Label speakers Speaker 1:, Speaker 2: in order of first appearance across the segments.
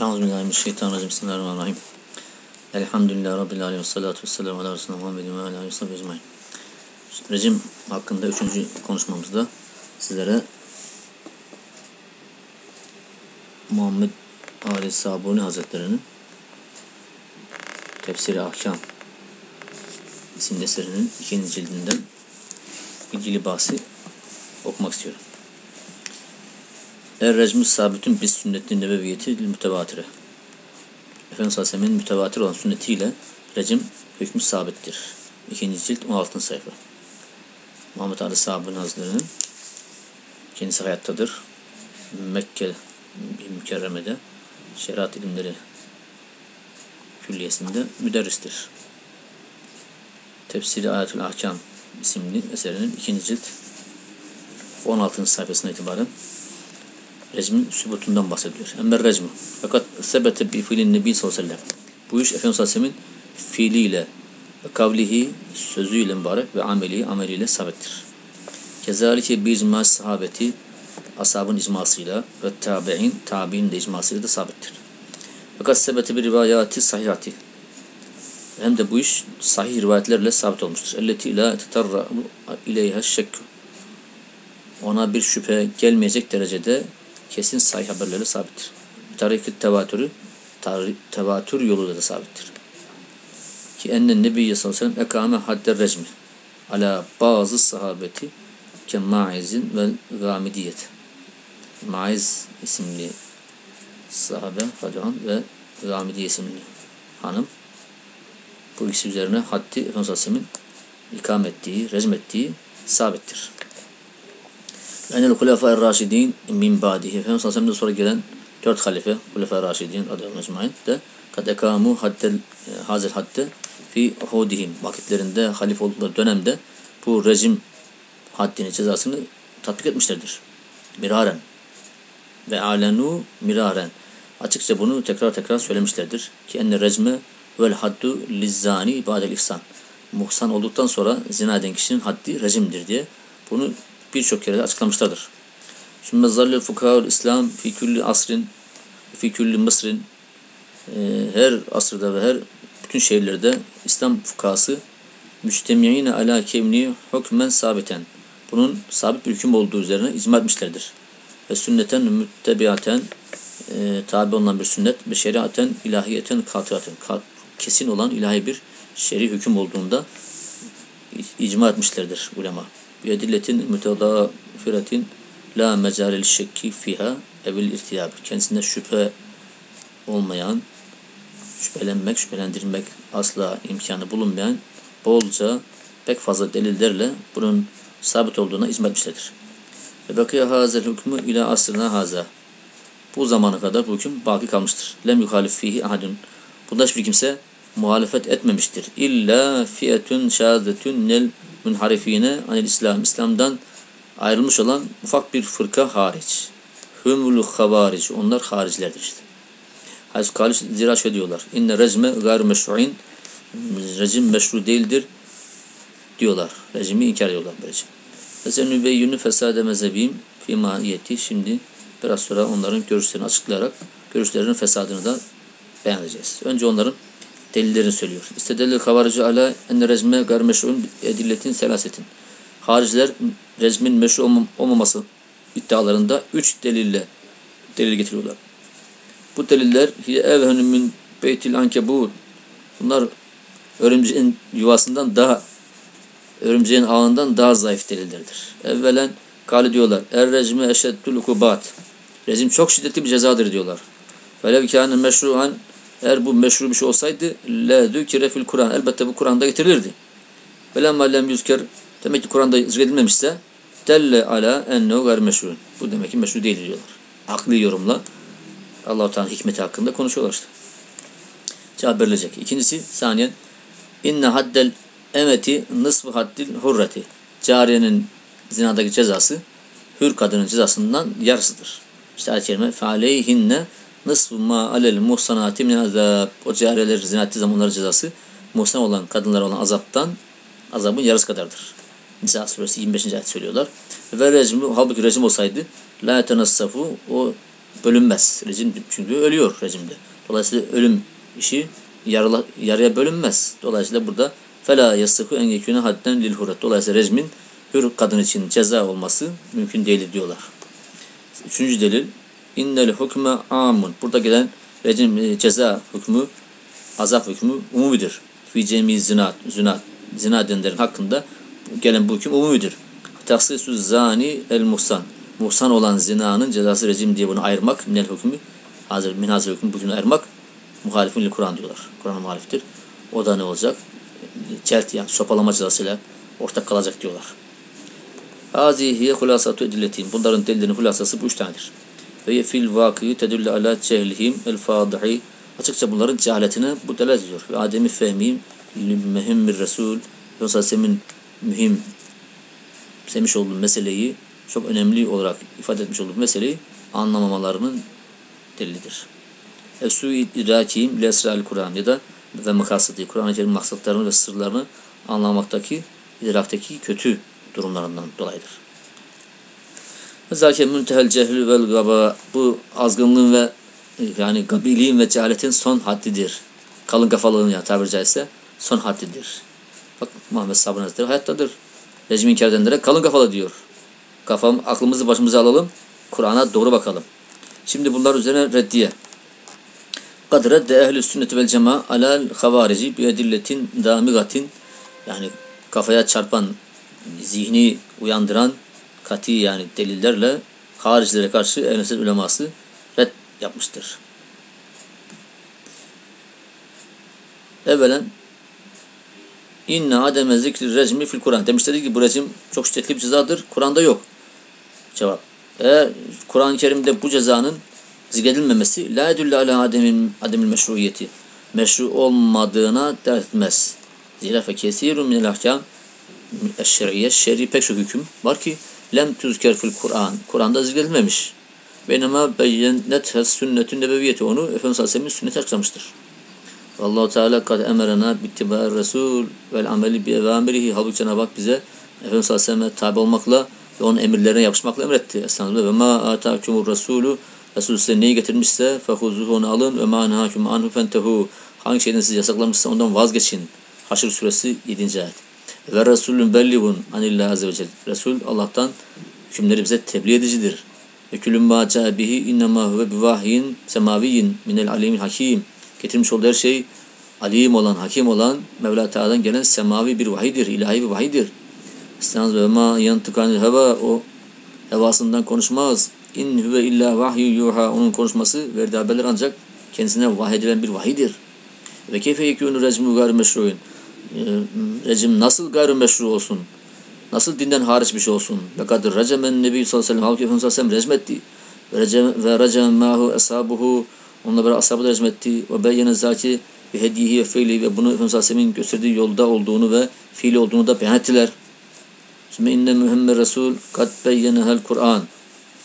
Speaker 1: Euzubillahimineşşeytanirracim. Bismillahirrahmanirrahim. Elhamdülillah Rabbil alemin. Salatu vesselamu ala Resulüne Muhammedin ve ala aleyhi ve ecmaîn. Rejim hakkında üçüncü konuşmamızda sizlere Muhammed Ali Sabuni Hazretleri'nin Tefsiri Ahkam isimli eserinin ikinci cildinden ilgili bahsi okumak istiyorum. Er recmü sabitün bis sünnetin nebeviyeti mütevatire. Efendimiz Aleyhisselam'ın mütevatir olan sünnetiyle recim hükmü sabittir. İkinci cilt 16. sayfa. Muhammed Ali Sahab'ın Hazretleri'nin kendisi hayattadır. Mekke bir mükerremede şeriat ilimleri külliyesinde müderristir. Tefsiri Ayetül Ahkam isimli eserinin ikinci cilt 16. sayfasına itibaren recmin sübutundan bahsediyor. Ember recmu. Fakat sebete bi fiilin nebi sallallahu aleyhi ve sellem. Bu iş Efendimiz aleyhisselamın fiiliyle ve kavlihi sözüyle mübarek ve ameli ameliyle sabittir. Kezalike bir icma sahabeti ashabın icmasıyla ve tabi'in tabi'in de icmasıyla da sabittir. Fakat sebete bir rivayati sahihati hem de bu iş sahih rivayetlerle sabit olmuştur. Elleti la tetarra ileyha şekku ona bir şüphe gelmeyecek derecede kesin sahih haberlerle sabittir. Tarikı tevatürü tevatür yoluyla da sabittir. Ki enne nebiyye sallallahu aleyhi ve sellem ekame hadder recmi ala bazı sahabeti ke maizin ve gamidiyet. Maiz isimli sahabe Fadihan ve Gamidiye isimli hanım bu ikisi üzerine haddi Efendimiz Aleyhisselam'ın ikam ettiği, ettiği sabittir. Enel Hulefâ-i Raşidîn min bâdihi. Efendimiz Aleyhisselam'dan sonra gelen dört halife, Hulefâ-i Raşidîn radıyallahu ecmaîn de kad ekâmû haddel hazel hadde fi hudihim vakitlerinde halife oldukları dönemde bu rejim haddini, cezasını tatbik etmişlerdir. Miraren ve alenu miraren. Açıkça bunu tekrar tekrar söylemişlerdir. Ki enne rejme vel haddu lizzani ba'del ihsan. Muhsan olduktan sonra zina eden kişinin haddi rejimdir diye bunu birçok kere açıklamışlardır. Sümme zallel fukahaul İslam fi külli asrin fi külli mısrin e, her asırda ve her bütün şehirlerde İslam fukası müstemiyine ala kevni hükmen sabiten bunun sabit bir hüküm olduğu üzerine icma etmişlerdir. Ve sünneten müttebiaten e, tabi olan bir sünnet ve şeriaten ilahiyeten katiyaten kesin olan ilahi bir şer'i hüküm olduğunda icma etmişlerdir ulema biyedilletin mütedafiratin la mecalil şekki fiha evil irtiyab. Kendisinde şüphe olmayan, şüphelenmek, şüphelendirmek asla imkanı bulunmayan bolca pek fazla delillerle bunun sabit olduğuna hizmet etmişlerdir. Ve bakıya hazel hükmü ila asrına haza. Bu zamana kadar bu hüküm baki kalmıştır. Lem yuhalif fihi ahadun. Bunda hiçbir kimse muhalefet etmemiştir. İlla fiyetun şahadetun nel münharifine anil İslam, İslam'dan ayrılmış olan ufak bir fırka hariç. Hümül havaric, onlar haricilerdir işte. Hazreti Kaliş zira şöyle. İnne rezme gayr meşru'in, rejim meşru değildir diyorlar. Rejimi inkar ediyorlar böylece. Mesela nübeyyünü fesade mezhebiyim fi mahiyeti. Şimdi biraz sonra onların görüşlerini açıklayarak görüşlerinin fesadını da beyan edeceğiz. Önce onların delillerini söylüyor. İstedellil havarici ala enne rezme gar meşru'un edilletin selasetin. Hariciler rezmin meşru olmaması iddialarında üç delille delil getiriyorlar. Bu deliller hiye evhenü min beytil ankebut. Bunlar örümceğin yuvasından daha örümceğin ağından daha zayıf delillerdir. Evvelen kali diyorlar. Er rejme eşeddül ukubat. Rezim çok şiddetli bir cezadır diyorlar. Felev kâne meşru'an eğer bu meşru bir şey olsaydı le zükire fil Kur'an. Elbette bu Kur'an'da getirilirdi. Velemma lem yüzker demek ki Kur'an'da zikredilmemişse delle ala ennehu gar meşru. Bu demek ki meşru değil diyorlar. Akli yorumla Allah-u Teala hikmeti hakkında konuşuyorlar işte. Cevap verilecek. İkincisi saniyen inne haddel emeti nısfı haddil hurreti. Cariyenin zinadaki cezası hür kadının cezasından yarısıdır. İşte ayet-i kerime Nısfı ma alel muhsanati min azab. O cariyeler zina ettiği zaman onların cezası muhsan olan kadınlara olan azaptan azabın yarısı kadardır. Nisa suresi 25. ayet söylüyorlar. Ve rejim, halbuki rejim olsaydı la tenassafu o bölünmez. Rejim çünkü ölüyor rejimde. Dolayısıyla ölüm işi yarıla, yarıya bölünmez. Dolayısıyla burada fela yasıhu en yekûne hadden lil huret. Dolayısıyla rejimin hür kadın için ceza olması mümkün değil diyorlar. Üçüncü delil innel hukme amun. Burada gelen rejim e, ceza hükmü azap hükmü umumidir. Fi cemi zinat, zina, zina edenlerin hakkında gelen bu hüküm umumidir. Taksisu zani el muhsan. Muhsan olan zinanın cezası rejim diye bunu ayırmak minel hükmü hazır min hazır hükmü bugün ayırmak muhalifin li Kur'an diyorlar. Kur'an'a muhaliftir. O da ne olacak? Çelt yani sopalama cezasıyla ortak kalacak diyorlar. Hazihi hulasatu edilletin. Bunların delillerinin hulasası bu üç tanedir. Ve fil vakıyı tedülle ala cehlihim el fadihi. Açıkça bunların cehaletine bu delalet ediyor. Ve ademi fehmihim mühimmir resul. Yoksa mühim sevmiş olduğu meseleyi çok önemli olarak ifade etmiş olduğu meseleyi anlamamalarının delilidir. Esu idrakihim lesra'l Kur'an ya da ve makasıdı Kur'an-ı Kerim maksatlarını ve sırlarını anlamaktaki idraktaki kötü durumlarından dolayıdır. Zâke müntehel cehlü vel gaba bu azgınlığın ve yani gabiliğin ve cehaletin son haddidir. Kalın kafalığın ya tabiri caizse son haddidir. Bak Muhammed Sabun Hazretleri hayattadır. Rejim inkar edenlere kalın kafalı diyor. Kafam, aklımızı başımıza alalım. Kur'an'a doğru bakalım. Şimdi bunlar üzerine reddiye. Kad redde ehl-i sünneti vel cema alal havarici bi edilletin damigatin yani kafaya çarpan, zihni uyandıran kati yani delillerle haricilere karşı ehl uleması red yapmıştır. Evvelen İnne ademe zikri rejmi fil Kur'an. Demişler ki bu rejim çok şiddetli bir cezadır. Kur'an'da yok. Cevap. Eğer Kur'an-ı Kerim'de bu cezanın zikredilmemesi la edülle ala ademin ademil meşruiyeti. Meşru olmadığına dert etmez. Zira fe kesirun minel ahkam eşşeriyye şer'i pek çok hüküm var ki lem tüzker fil Kur'an. Kur'an'da zikredilmemiş. Beynema beyyennet sünnetün nebeviyeti onu Efendimiz Aleyhisselam'ın sünneti açıklamıştır. Allahu Teala kad emerena bittiba Resul vel ameli bi evamirihi. Halbuki Cenab-ı Hak bize Efendimiz Aleyhisselam'a tabi olmakla ve onun emirlerine yapışmakla emretti. Estağfurullah. Ve ma atakumur Resulü Resul size neyi getirmişse fehuzuhu onu alın ve ma nehâkum anhu fentehu. Hangi şeyden sizi yasaklamışsa ondan vazgeçin. Haşr suresi 7. ayet. Ve Resulün bellihun anillah azze ve celle. Resul Allah'tan hükümleri bize tebliğ edicidir. Ve külüm ma bihi innema huve bi vahyin semaviyyin minel alimil hakim getirmiş olduğu her şey alim olan, hakim olan Mevla Teala'dan gelen semavi bir vahidir, ilahi bir vahidir. İsteniz ve ma yantıkanil heva o hevasından konuşmaz. İn huve illa vahyu yuha onun konuşması verdiği haberler ancak kendisine vahyedilen bir vahidir. Ve keyfe yekûnü recmu gayr meşru'un. Ee, Recim nasıl gayr meşru olsun? Nasıl dinden hariç bir şey olsun? Ve kadir recemen nebi sallallahu aleyhi ve sellem halkı efendimiz sallallahu aleyhi ve sellem recmetti. Ve recem mahu eshabuhu Onunla beraber ashabı da rezmetti. Ve beyyene zati ve hediyehi ve fiili ve bunu Efendimiz Aleyhisselam'ın gösterdiği yolda olduğunu ve fiili olduğunu da beyan ettiler. Şimdi inne mühemme Resul kad beyyenehel Kur'an.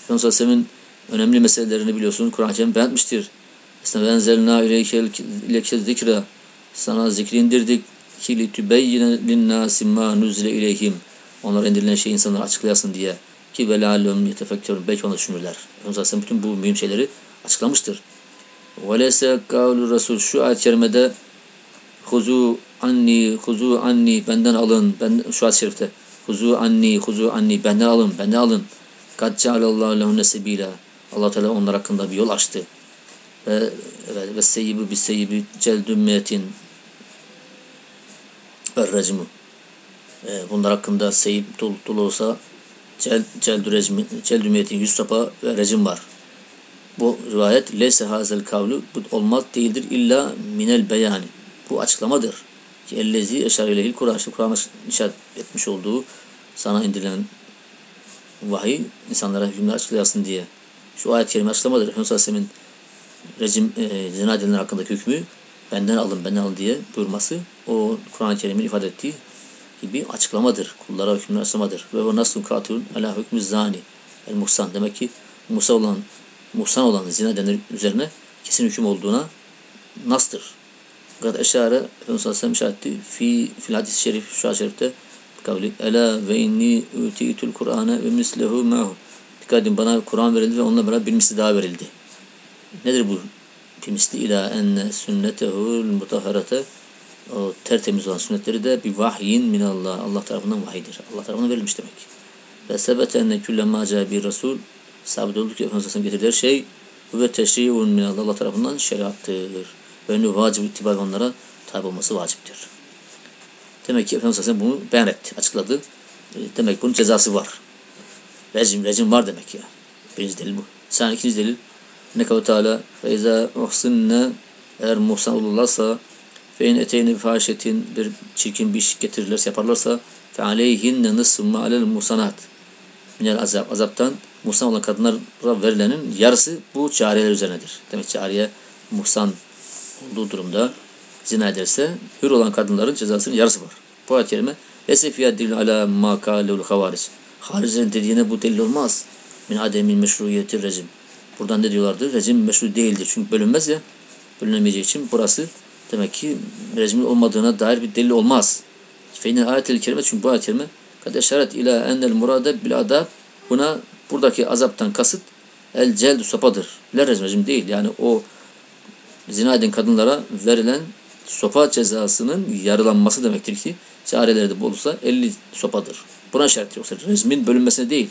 Speaker 1: Efendimiz Aleyhisselam'ın önemli meselelerini biliyorsun. Kur'an-ı Kerim beyan etmiştir. Esne benzelna ileke zikra. Sana zikri indirdik ki li tübeyyine linnâsi mâ nuzile ileyhim. Onlara indirilen şey insanlara açıklayasın diye. Ki ve lâlûm yetefekkürün. Belki onu düşünürler. Efendimiz bütün bu mühim şeyleri açıklamıştır. Velese kavlu Resul şu ayet-i kerimede huzu anni huzu anni benden alın ben şu ayet-i şerifte huzu anni huzu anni benden alın benden alın kad cealallahu lehunne sebila Allah Teala onlar hakkında bir yol açtı ve evet, ve seyyibi bir seyyibi celdü recmu e, bunlar hakkında seyip dul, dul olsa cel, celdü, recmi, celdü sopa ve rejim var bu rivayet leyse hazel kavlu bu olmaz değildir illa minel beyani. Bu açıklamadır. Ki ellezi eşar ilehil Kur'an. İşte Kur'an'a işaret etmiş olduğu sana indirilen vahiy insanlara hükümler açıklayasın diye. Şu ayet-i kerime açıklamadır. Efendimiz Aleyhisselam'ın rejim, e, zina hakkındaki hükmü benden alın, benden alın diye buyurması o Kur'an-ı Kerim'in ifade ettiği gibi açıklamadır. Kullara hükümler açıklamadır. Ve o nasıl katilun ala hükmü zani. El muhsan. Demek ki Musa olan muhsan olan zina denir üzerine kesin hüküm olduğuna nastır. Fakat eşare Efendimiz Aleyhisselam işaret etti. Fi, fil hadis-i şerif, şu hadis şerifte kavli Ela ve inni utitul Kur'ane ve mislehu ma'hu Dikkat edin bana Kur'an verildi ve onunla beraber bir misli daha verildi. Nedir bu? Pimisli ila enne sünnetehul mutahharate o tertemiz olan sünnetleri de bir vahyin minallah. Allah tarafından vahiydir. Allah tarafından verilmiş demek. Ve sebete enne külle ma bir rasul sabit oldu ki Efendimiz Aleyhisselam getirdiği şey ve teşri'un minallah Allah tarafından şeriattır. Önü vacip ittiba onlara tabi olması vaciptir. Demek ki Efendimiz Aleyhisselam bunu beyan etti, açıkladı. E, Demek ki bunun cezası var. Rejim, rejim var demek ya. Birinci delil bu. Sen ikinci delil ne kavli Teala ve izâ uhsinne eğer muhsan olurlarsa fe in eteyni fahişetin bir çirkin bir iş getirirlerse yaparlarsa fe aleyhinne nısfı ma alel musanat minel azap azaptan muhsan olan kadınlara verilenin yarısı bu cariyeler üzerinedir. Demek cariye muhsan olduğu durumda zina ederse hür olan kadınların cezasının yarısı var. Bu ayet-i kerime Lese fiyat dilin ala ma kâlevul havaric. Haricilerin dediğine bu delil olmaz. Min ademin meşruiyeti rejim. Buradan ne diyorlardı? Rejim meşru değildir. Çünkü bölünmez ya. Bölünemeyeceği için burası demek ki rejimin olmadığına dair bir delil olmaz. Feyne ayet-el kerime çünkü bu ayet-i kerime kad eşaret ila ennel murade bil adab buna buradaki azaptan kasıt el celd sopadır. Le rejim değil. Yani o zina eden kadınlara verilen sopa cezasının yarılanması demektir ki çareleri de olursa 50 sopadır. Buna şart yoksa rejmin bölünmesine değil.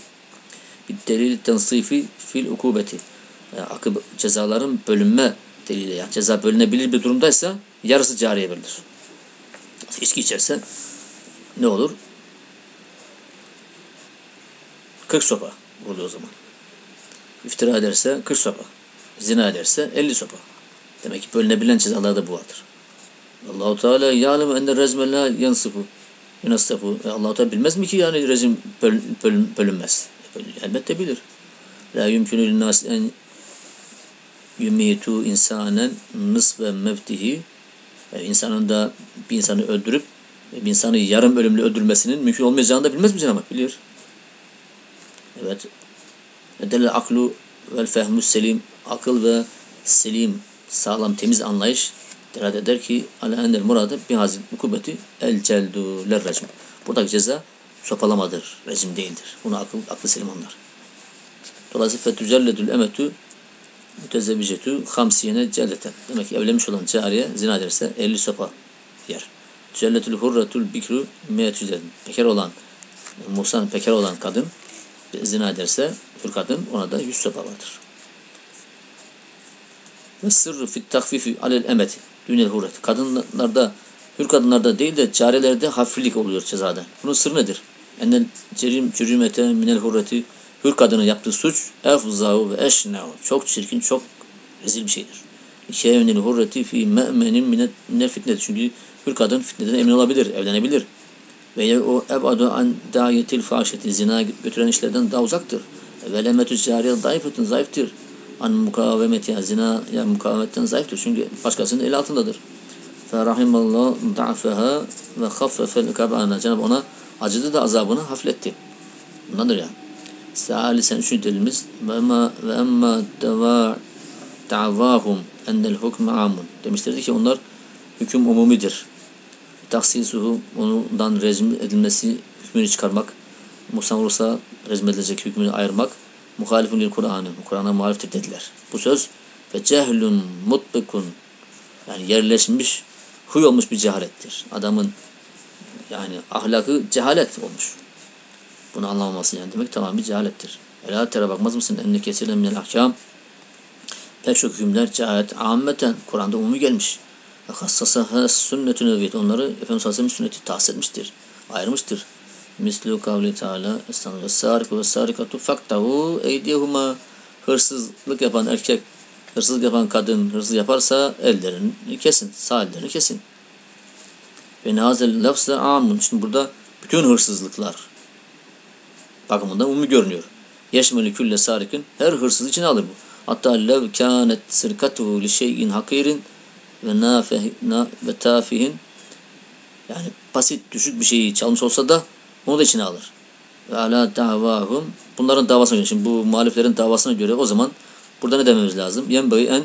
Speaker 1: Bir delil tensifi fil ukubeti. Yani akıb cezaların bölünme delili. Yani ceza bölünebilir bir durumdaysa yarısı cariye verilir. İçki içerse ne olur? 40 sopa oluyor o zaman. İftira ederse 40 sopa. Zina ederse 50 sopa. Demek ki bölünebilen cezalarda bu vardır. Allahu Teala ya'lemu enne rezme la yansifu yunassafu. E Teala bilmez mi ki yani rejim böl, böl, bölünmez? Elbette bilir. La yumkinu linnas en yumitu insanen nısfe mevtihi yani insanın da bir insanı öldürüp bir insanı yarım ölümlü öldürmesinin mümkün olmayacağını da bilmez mi Cenab-ı Hak? Bilir. Evet. Edelle aklu vel fehmus selim. Akıl ve selim, sağlam, temiz anlayış delalet eder ki ala enel muradı bi hazil ukubeti el celdu ler rejim. Buradaki ceza sopalamadır, rejim değildir. Bunu akıl, aklı selim anlar. Dolayısıyla fetücelledül emetü mütezevvicetu hamsiyene celleten. Demek ki evlenmiş olan cariye zina ederse 50 sopa yer. Celletül hurratul bikru meyetüzen. Bekar olan, muhsan bekar olan kadın zina ederse hür kadın ona da 100 sopa vardır. Ve sırrı fit takfifi alel emeti dünel hurret. Kadınlarda, hür kadınlarda değil de carelerde hafiflik oluyor cezada. Bunun sırrı nedir? Ennel cerim cürümete minel hurreti hür kadının yaptığı suç efzahu ve eşnehu. Çok çirkin, çok rezil bir şeydir. Şevnil hurreti fi me'menin minel fitnet. Çünkü hür kadın fitneden emin olabilir, evlenebilir. Ve o ebadu an dayetil fahşeti zina götüren işlerden daha uzaktır. Ve lemetü cariye zayıftır, zayıftır an mukavemeti yani zina yani mukavemetten zayıftır. Çünkü başkasının el altındadır. Ferahimallahu da'feha ve haffefel kabana. Cenab-ı ona acıdı da azabını hafifletti. Bundandır ya. Salisen delimiz ve emma ve emma deva davahum ennel hukme amun. Demişlerdi ki onlar hüküm umumidir. Taksisuhu ondan rezim edilmesi hükmünü çıkarmak. Musa olursa rezim edilecek hükmünü ayırmak muhalifun lil Kur'an'ı. Kur'an'a muhaliftir dediler. Bu söz ve cehlun mutbikun yani yerleşmiş, huy olmuş bir cehalettir. Adamın yani ahlakı cehalet olmuş. Bunu anlamaması yani demek tamam bir cehalettir. Ela tere bakmaz mısın? Enne kesilen minel ahkam pek çok hükümler cehalet ammeten Kur'an'da umumi gelmiş. Ve hassasaha sünnetü neviyet onları Efendimiz Aleyhisselam sünneti tahsis etmiştir. Ayırmıştır. Mislu kavli teala Estağfirullah. Sariku ve sarikatu faktahu eydiyehuma hırsızlık yapan erkek, hırsızlık yapan kadın hırsız yaparsa ellerini kesin, sağ ellerini kesin. Ve nazel lafza amun. Şimdi burada bütün hırsızlıklar bakımından umumi görünüyor. Yeşmeli külle sarikin her hırsız için alır bu. Hatta lev kânet sirkatuhu li şeyin hakirin ve nafeh, na, ve tafihin yani basit düşük bir şeyi çalmış olsa da onu da içine alır. Ve ala davahum. Bunların davasına göre. Şimdi bu muhaliflerin davasına göre o zaman burada ne dememiz lazım? Yenbeği en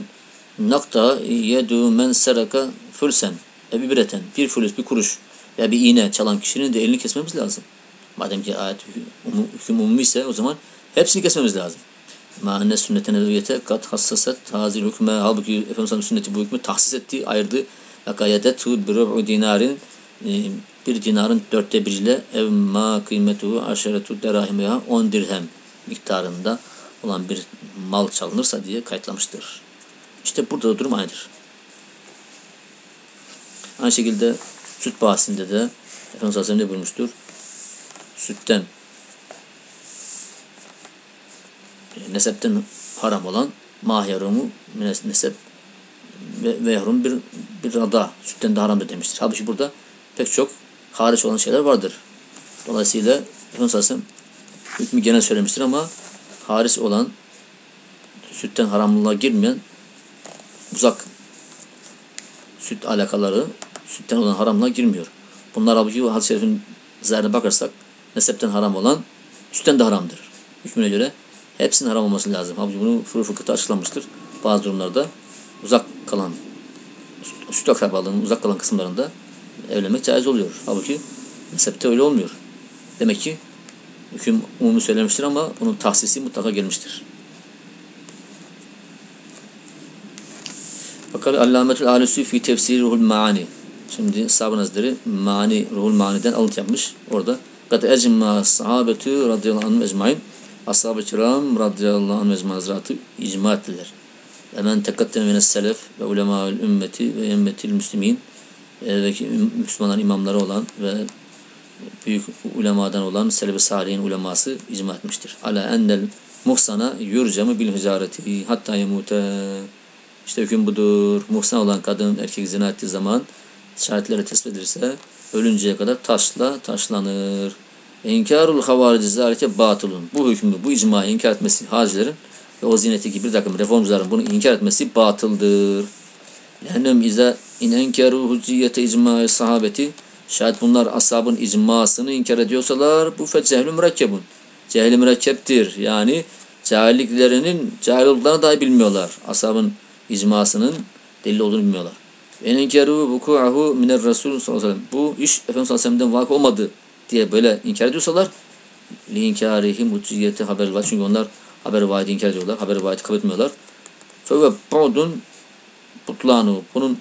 Speaker 1: nakta yedu men seraka fülsen. E bir bireten. Bir fülüs, bir kuruş veya bir iğne çalan kişinin de elini kesmemiz lazım. Madem ki ayet hüküm umumi ise o zaman hepsini kesmemiz lazım. Mâne sünnet-i nebeviyete kat hassaset hazil hükme halbuki Efendimiz sünneti bu hükmü tahsis etti, ayırdı. Ve gayedetu bir rub'u dinarin e, bir dinarın dörtte biriyle ev ma kıymetuhu aşeretu derahim veya on dirhem miktarında olan bir mal çalınırsa diye kayıtlamıştır. İşte burada da durum aynıdır. Aynı şekilde süt bahsinde de Efendimiz Aleyhisselam ne buyurmuştur? Sütten nesepten haram olan mahyarumu nesep ve, yahrum bir, bir rada sütten de haramdır demiştir. Halbuki burada pek çok hariç olan şeyler vardır. Dolayısıyla Efendimiz Aleyhisselam hükmü genel söylemiştir ama hariç olan sütten haramlılığa girmeyen uzak süt alakaları sütten olan haramlığa girmiyor. Bunlar halbuki hadis-i şerifin zahirine bakarsak nesepten haram olan sütten de haramdır. Hükmüne göre hepsinin haram olması lazım. Halbuki bunu furu fıkıhta açıklanmıştır. Bazı durumlarda uzak kalan süt akrabalığının uzak kalan kısımlarında evlenmek caiz oluyor. Halbuki nesepte öyle olmuyor. Demek ki hüküm umumi söylemiştir ama bunun tahsisi mutlaka gelmiştir. Fakat Allametül Alusi fi tefsiri ruhul maani. Şimdi Sabın Hazretleri mani, ruhul maniden alıntı yapmış. Orada kad ecma sahabetü radıyallahu anh ecmain ashab-ı kiram radıyallahu anh ecmain hazretü icma ettiler. Ve men tekaddeme mines selef ve ulemâül ümmeti ve emmetil müslimin ve Müslümanların imamları olan ve büyük ulemadan olan selef-i salihin uleması icma etmiştir. Ala ennel muhsana yurcemu bil hicareti hatta yemute işte hüküm budur. Muhsan olan kadın erkek zina ettiği zaman şahitleri tespit edilirse ölünceye kadar taşla taşlanır. İnkarul havarici zalike batılun. Bu hükmü, bu icmayı inkar etmesi hacilerin ve o ziyneti bir takım reformcuların bunu inkar etmesi batıldır. Lennem ize in enkeru hücciyete icmai sahabeti şayet bunlar ashabın icmasını inkar ediyorsalar bu fe cehlü mürekkebun. Cehli mürekkeptir. Yani cahilliklerinin cahil olduklarını dahi bilmiyorlar. Ashabın icmasının delil olduğunu bilmiyorlar. En enkeru vuku'ahu miner Resul sallallahu aleyhi ve sellem. Bu iş Efendimiz sallallahu aleyhi ve sellem'den vakı olmadı diye böyle inkar ediyorsalar li inkarihim uciyeti haber var. Çünkü onlar haber vaadi inkar ediyorlar. Haber vaadi kabul etmiyorlar. Fe bu'dun butlanu. Bunun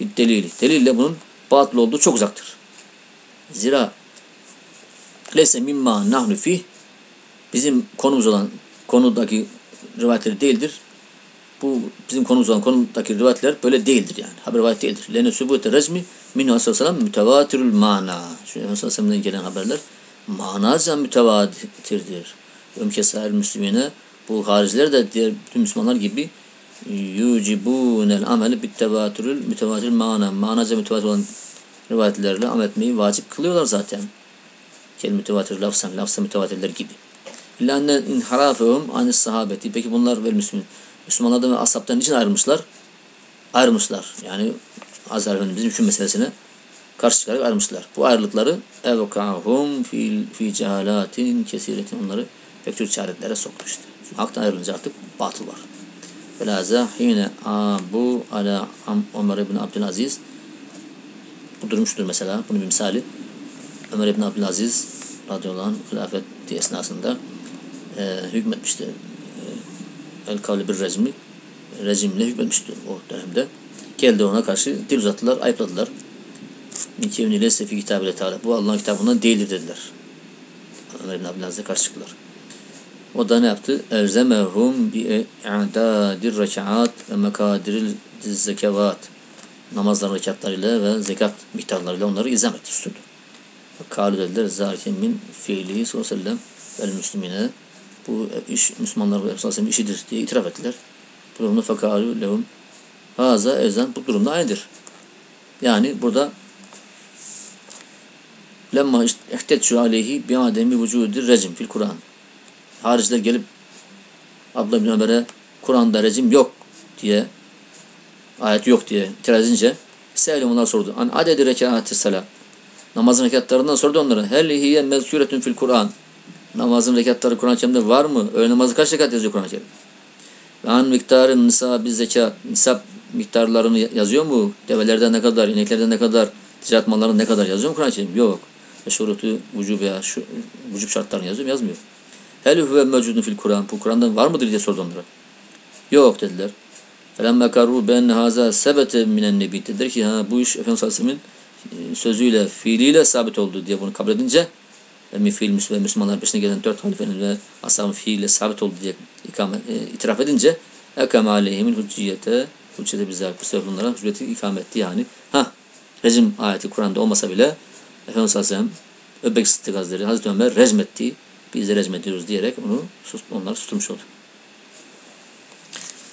Speaker 1: bir delili. Delille bunun batıl olduğu çok uzaktır. Zira lese mimma nahnu fih bizim konumuz olan konudaki rivayetleri değildir bu bizim konumuz olan konudaki rivayetler böyle değildir yani. Haber rivayet değildir. Lene sübute rezmi minhu aleyhisselam mütevatirül mana. Çünkü aleyhisselam'dan gelen haberler manaca mütevatirdir. Ömkeser müslümine bu hariciler de diğer bütün Müslümanlar gibi yucibunel ameli bittevatürül mütevatir mana. Manaca mütevatir olan rivayetlerle amel etmeyi vacip kılıyorlar zaten. Kel mütevatir lafsan, lafsa mütevatirler gibi. İlla enne inharafehum anis sahabeti. Peki bunlar vel müslümin Müslümanlardan ve ashabtan için ayrılmışlar? Ayrılmışlar. Yani Azhar Efendimizin hüküm meselesine karşı çıkarak ayrılmışlar. Bu ayrılıkları evkahum fi, fi cehalatin kesiretin onları pek çok çaretlere sokmuştu. Çünkü haktan ayrılınca artık batıl var. Velaza hine bu ala Ömer ibn Abdülaziz bu durmuştur mesela. Bunun bir misali. Ömer ibn Abdülaziz radıyallahu anh hilafeti esnasında e, hükmetmişti el kavli bir rejimi rejimle hükmetmişti o dönemde. Geldi ona karşı dil uzattılar, ayıpladılar. Kevni lesse kitabı teala. Bu Allah'ın kitabından değildir dediler. Ömer ibn Abdülaziz'e karşı çıktılar. O da ne yaptı? Erzemehum bi i'dadir rekaat ve mekadiril zekevat. Namazların rekatlarıyla ve zekat miktarlarıyla onları izam etti, tuturdu. Kalu dediler, zâlike min fiilihi sallallahu aleyhi ve sellem vel müslimine bu iş Müslümanlar ve Efendimiz'in işidir diye itiraf ettiler. Bu durumda fekalu lehum haza ezan bu durumda aynıdır. Yani burada lemma ihtetçu aleyhi bi ademi vücudir recim fil Kur'an. Hariciler gelip Abdullah bin Ömer'e Kur'an'da recim yok diye ayet yok diye itiraz edince Selim onlar sordu. An adedi rekâti salat. Namazın rekatlarından sordu onlara. Hel hiye mezkûretün fil Kur'an. Namazın rekatları Kur'an-ı Kerim'de var mı? Öğle namazı kaç rekat yazıyor Kur'an-ı Kerim? An miktarı nisab zekat nisab miktarlarını yazıyor mu? Develerden ne kadar, ineklerden ne kadar, ticaret mallarının ne kadar yazıyor mu Kur'an-ı Kerim? Yok. Ve şurutu vücub ya şu vücub şartlarını yazıyor mu? Yazmıyor. Hel huve mevcudun fil Kur'an. Bu Kur'an'da var mıdır diye sordu onlara. Yok dediler. Felemme karru ben haza sebete minen nebi. Dediler ki ha, bu iş Efendimiz e, sözüyle, fiiliyle sabit oldu diye bunu kabul edince ve fiil Müslüman, Müslümanların peşine gelen dört halifenin ve ashabın fiiliyle sabit oldu diye ikamet, e, itiraf edince ekame aleyhimin hücciyete hücciyete bizler bu bunlara hücciyeti ikame etti yani. Ha rejim ayeti Kur'an'da olmasa bile Efendimiz Aleyhisselam Öbek Sıddık Hazretleri Hazreti Ömer rejim etti. Biz de rejim ediyoruz diyerek onu sus, onlar susturmuş oldu.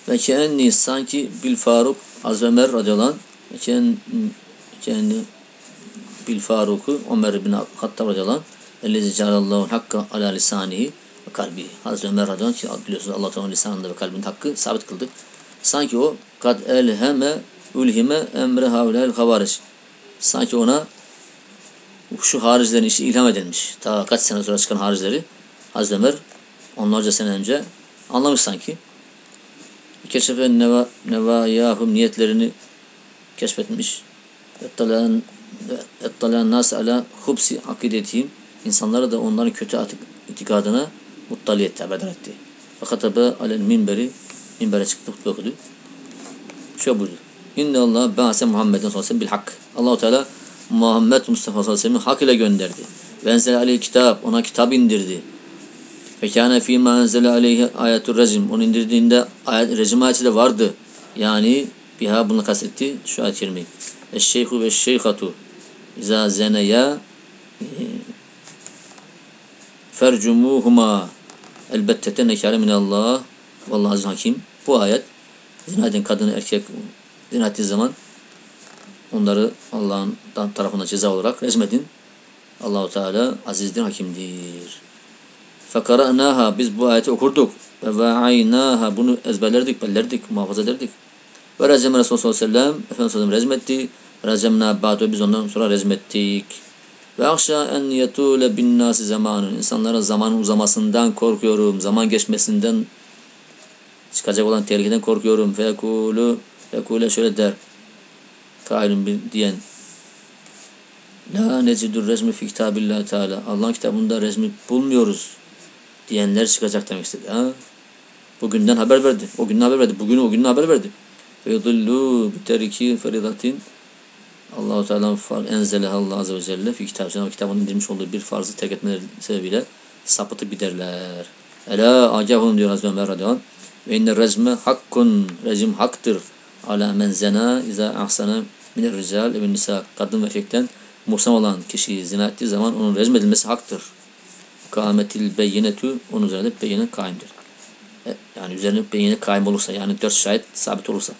Speaker 1: Ve kendi sanki Bil Faruk Hazreti Ömer radıyallahu anh ve kendi Bil Faruk'u Ömer bin Hattab radıyallahu anh Ellezi cealallahu hakka ala lisanihi ve kalbi. Hazreti Ömer radıyallahu ki biliyorsunuz Allah Teala lisanında ve kalbinde hakkı sabit kıldı. Sanki o kad elheme ulhime emre havlel havariş. Sanki ona şu haricilerin işi ilham edilmiş. Ta kaç sene sonra çıkan haricileri Hazreti Ömer onlarca sene önce anlamış sanki. Keşefe neva, nevayahum niyetlerini keşfetmiş. Ettalayan nas ala hubsi akidetihim insanlara da onların kötü itikadına muttali etti, haberdar etti. Fakat abe alel minberi minbere çıktı, hutbe okudu. Şöyle buyurdu. İnne Allah ba'se Muhammed'in sallallahu aleyhi ve bil hak. Allahu Teala Muhammed Mustafa sallallahu aleyhi ve sellem'i hak ile gönderdi. Ve enzele aleyhi kitap, ona kitap indirdi. Ve kâne fîmâ enzele aleyhi ayetur rejim. Onu indirdiğinde ayet, rejim ayeti de vardı. Yani biha bunu kastetti. Şu ayet-i kerimeyi. Eşşeyhu ve şeyhatu İzâ zeneya fercumuhuma elbette nekâre minallah vallahi azim hakim. Bu ayet zina eden kadını erkek zina ettiği zaman onları Allah'ın tarafından ceza olarak rezmedin. Allahu Teala azizdir, hakimdir. Fekara'naha biz bu ayeti okurduk ve va'aynaha bunu ezberlerdik, bellerdik, muhafaza ederdik. Ve rezeme Resulullah sallallahu aleyhi ve sellem Efendimiz rezmetti. Rezemna ba'du biz ondan sonra rezmettik. Ve akşa en yetule bin nasi zamanın. İnsanlara zamanın uzamasından korkuyorum. Zaman geçmesinden çıkacak olan tehlikeden korkuyorum. Fekulu fekule şöyle der. Kailun diyen. La necidur resmi fi kitabillahi teala. Allah'ın kitabında resmi bulmuyoruz diyenler çıkacak demek istedi. Ha? Bugünden haber verdi. O günden haber verdi. Bugün o günden haber verdi. Ve yudullu biteriki feridatin Allahu Teala enzeleha Allah azze ve celle fi kitabı. Cenab-ı kitabın indirmiş olduğu bir farzı terk etmeleri sebebiyle sapıtıp giderler. Ela agahun diyor Hazreti Ömer radıyallahu. Ve inne rezme hakkun. Rejim haktır. Ala men zena iza ahsana minir rical ve nisa. Kadın ve erkekten muhsan olan kişiyi zina ettiği zaman onun rejim edilmesi haktır. Kâmetil beyinetu. Onun üzerinde beyine kaimdir. E, yani üzerine beyine kaim olursa yani dört şahit sabit olursa.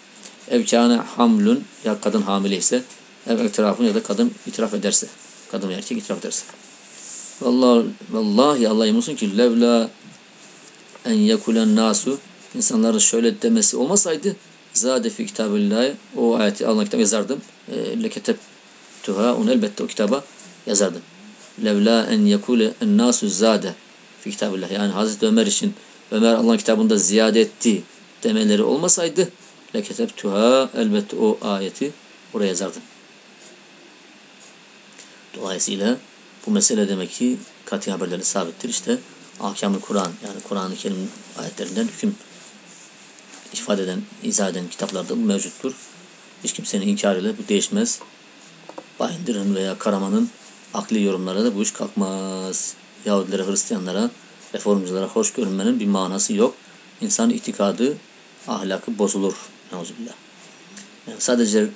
Speaker 1: Evkâne hamlun ya kadın hamile ise ev itirafını ya da kadın itiraf ederse. Kadın ve erkek itiraf ederse. Vallahi, vallahi Allah yemin ki levla en yekulen nasu insanların şöyle demesi olmasaydı zade fi kitabillahi o ayeti Allah kitabı yazardım. E, leketep tuha onu elbette o kitaba yazardım. Levla en yekule en nasu zade fi kitabillah. Yani Hazreti Ömer için Ömer Allah'ın kitabında ziyade etti demeleri olmasaydı leketep tuha elbette o ayeti oraya yazardım. Dolayısıyla bu mesele demek ki kat'i haberleri sabittir. İşte ahkam Kur'an yani Kur'an-ı Kerim ayetlerinden hüküm ifade eden, izah eden kitaplarda bu mevcuttur. Hiç kimsenin inkarıyla bu değişmez. Bayındır'ın veya Karaman'ın akli yorumlara da bu iş kalkmaz. Yahudilere, Hristiyanlara, reformculara hoş görünmenin bir manası yok. İnsan itikadı, ahlakı bozulur. Neuzubillah. Yani sadece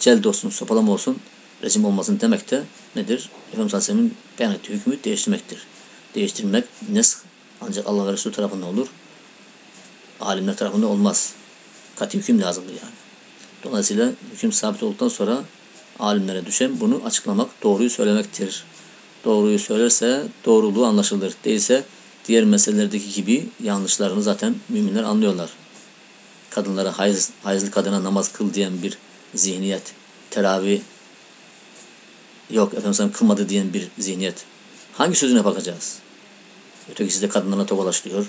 Speaker 1: celd olsun, sopalama olsun, rejim olmasın demek de nedir? Efendimiz Aleyhisselam'ın beyan ettiği hükmü değiştirmektir. Değiştirmek nesk ancak Allah ve Resulü tarafından olur. Alimler tarafından olmaz. Katı hüküm lazımdır yani. Dolayısıyla hüküm sabit olduktan sonra alimlere düşen bunu açıklamak, doğruyu söylemektir. Doğruyu söylerse doğruluğu anlaşılır. Değilse diğer meselelerdeki gibi yanlışlarını zaten müminler anlıyorlar. Kadınlara hayız, hayızlı kadına namaz kıl diyen bir zihniyet, teravih yok efendim kılmadı diyen bir zihniyet. Hangi sözüne bakacağız? Ötekisi de kadınlarına tokalaştırıyor.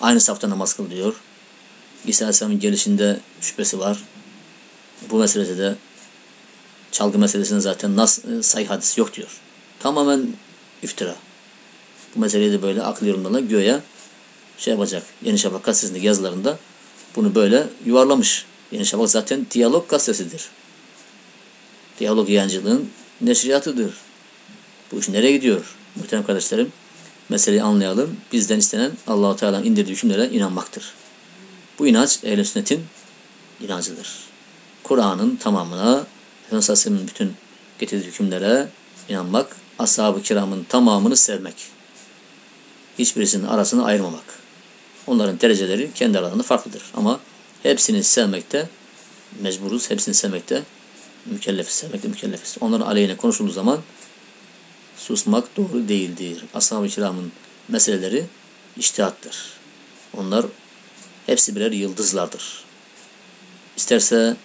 Speaker 1: Aynı safta namaz kıl diyor. İsa Aleyhisselam'ın gelişinde şüphesi var. Bu meselede de çalgı meselesinde zaten nas, sayı hadis yok diyor. Tamamen iftira. Bu meseleyi de böyle akıl yorumlarla göğe şey yapacak. Yeni Şafak gazetesindeki yazılarında bunu böyle yuvarlamış. Yeni Şafak zaten diyalog gazetesidir. Diyalog yayıncılığın neşriyatıdır. Bu iş nereye gidiyor? Muhterem kardeşlerim, meseleyi anlayalım. Bizden istenen Allahu Teala'nın indirdiği hükümlere inanmaktır. Bu inanç ehl sünnetin inancıdır. Kur'an'ın tamamına, Efendimiz Aleyhisselam'ın bütün getirdiği hükümlere inanmak, ashab-ı kiramın tamamını sevmek. Hiçbirisinin arasını ayırmamak. Onların dereceleri kendi aralarında farklıdır. Ama hepsini sevmekte mecburuz, hepsini sevmekte mükellefiz, sevmekte mükellefiz. Onların aleyhine konuşulduğu zaman susmak doğru değildir. Ashab-ı kiramın meseleleri iştihattır. Onlar hepsi birer yıldızlardır. İsterse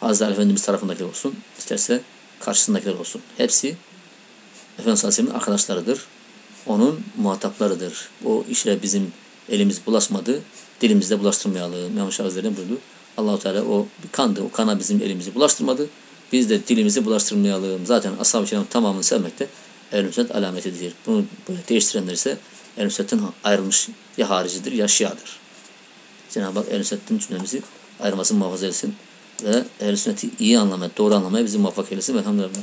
Speaker 1: Hazreti Efendimiz tarafındakiler olsun, isterse karşısındakiler olsun. Hepsi Efendimiz Aleyhisselam'ın arkadaşlarıdır. Onun muhataplarıdır. O işe bizim elimiz bulaşmadı, dilimizde bulaştırmayalım. İmam Şah Hazretleri buyurdu. Allahu Teala o kandı, o kana bizim elimizi bulaştırmadı. Biz de dilimizi bulaştırmayalım. Zaten ashab-ı tamamını sevmek de ehl sünnet alametidir. Bunu böyle değiştirenler ise ehl sünnetten ayrılmış ya haricidir ya şiadır. Cenab-ı Hak ehl sünnetten cümlemizi ayırmasını muhafaza etsin ve ehl sünneti iyi anlamaya, doğru anlamaya bizi muvaffak eylesin. Velhamdülillah.